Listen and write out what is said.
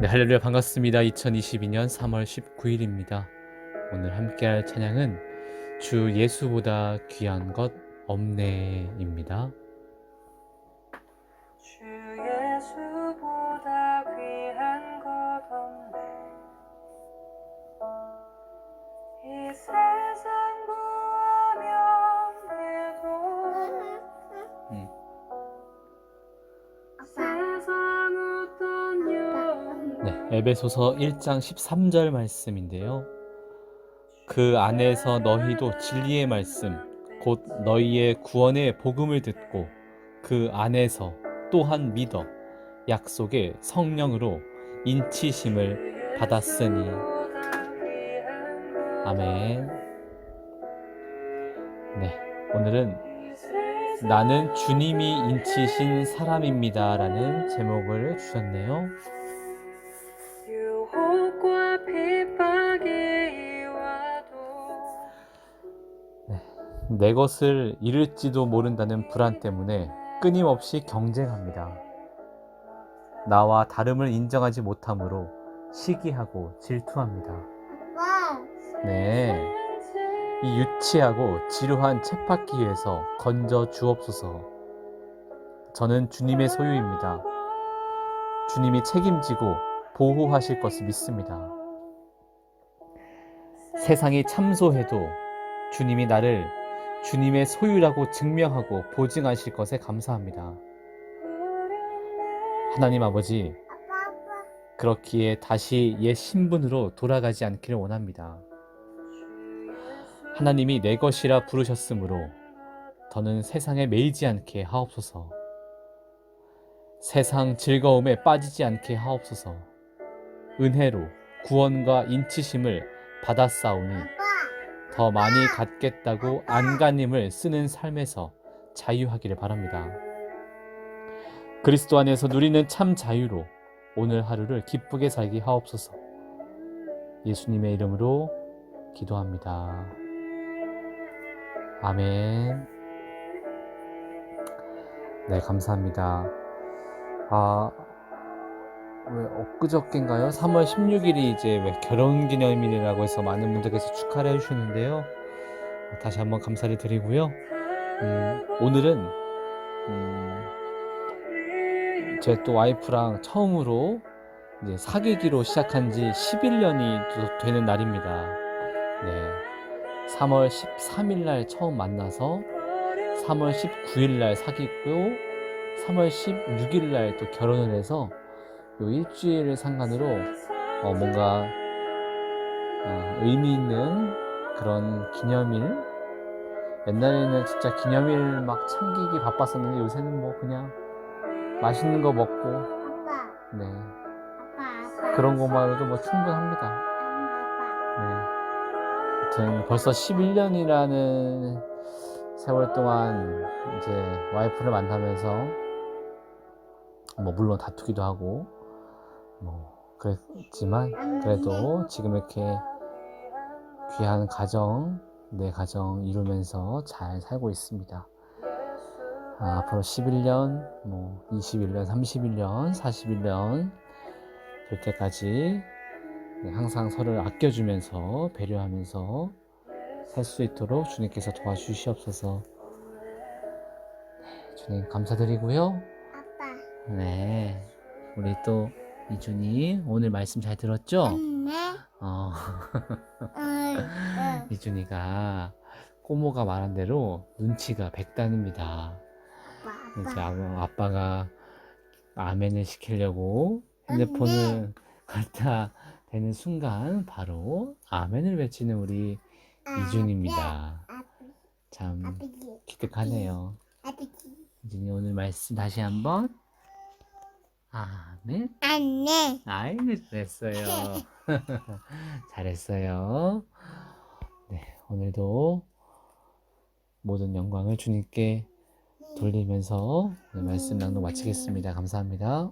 네, 할렐루야 반갑습니다. 2022년 3월 19일입니다. 오늘 함께할 찬양은 주 예수보다 귀한 것 없네입니다. 주 예수보다 귀한 것 없네 이 세상 구하면 음. 세상 네, 에베소서 1장 13절 말씀인데요. 그 안에서 너희도 진리의 말씀, 곧 너희의 구원의 복음을 듣고 그 안에서 또한 믿어 약속의 성령으로 인치심을 받았으니 아멘. 네, 오늘은 나는 주님이 인치신 사람입니다라는 제목을 주셨네요. 내 것을 잃을지도 모른다는 불안 때문에 끊임없이 경쟁합니다. 나와 다름을 인정하지 못함으로 시기하고 질투합니다. 네. 이 유치하고 지루한 쳇바퀴에서 건져 주옵소서. 저는 주님의 소유입니다. 주님이 책임지고 보호하실 것을 믿습니다. 세상이 참소해도 주님이 나를 주님의 소유라고 증명하고 보증하실 것에 감사합니다. 하나님 아버지, 그렇기에 다시 옛 신분으로 돌아가지 않기를 원합니다. 하나님이 내 것이라 부르셨으므로 더는 세상에 매이지 않게 하옵소서. 세상 즐거움에 빠지지 않게 하옵소서. 은혜로 구원과 인치심을 받았사오니 더 많이 갖겠다고 안간힘을 쓰는 삶에서 자유하기를 바랍니다. 그리스도 안에서 누리는 참 자유로 오늘 하루를 기쁘게 살게 하옵소서. 예수님의 이름으로 기도합니다. 아멘. 네, 감사합니다. 아, 왜 엊그저께인가요? 3월 16일이 이제 왜 결혼 기념일이라고 해서 많은 분들께서 축하를 해주셨는데요. 다시 한번 감사를 드리고요. 음, 오늘은 음, 제또 와이프랑 처음으로 이제 사귀기로 시작한 지 11년이 되는 날입니다. 네. 3월 13일 날 처음 만나서 3월 19일 날 사귀고 3월 16일 날 또 결혼을 해서 요 일주일을 상관으로 어, 뭔가 어, 의미 있는 그런 기념일 옛날에는 진짜 기념일 막 챙기기 바빴었는데 요새는 뭐 그냥 맛있는 거 먹고 네 그런 것만으로도 뭐 충분합니다. 네. 아무튼 벌써 11년이라는 세월 동안 이제 와이프를 만나면서 뭐 물론 다투기도 하고 뭐 그랬지만 그래도 지금 이렇게 귀한 가정 내 가정 이루면서 잘 살고 있습니다. 아, 앞으로 11년, 뭐 21년, 31년, 41년 될 때까지 네, 항상 서로를 아껴주면서 배려하면서 살 수 있도록 주님께서 도와주시옵소서. 네, 주님 감사드리고요. 네, 우리 또 이준이 오늘 말씀 잘 들었죠? 어, 이준이가 꼬모가 말한 대로 눈치가 백단입니다. 이제 아- 아빠가 아멘을 시키려고 핸드폰을 갖다 대는 순간 바로 아멘을 외치는 우리 이준입니다. 참 기특하네요. 이준이 오늘 말씀 다시 한번 아멘. 안내 아이고 잘했어요. 잘했어요. 네, 오늘도 모든 영광을 주님께 돌리면서 오늘 말씀 낭독 마치겠습니다. 감사합니다.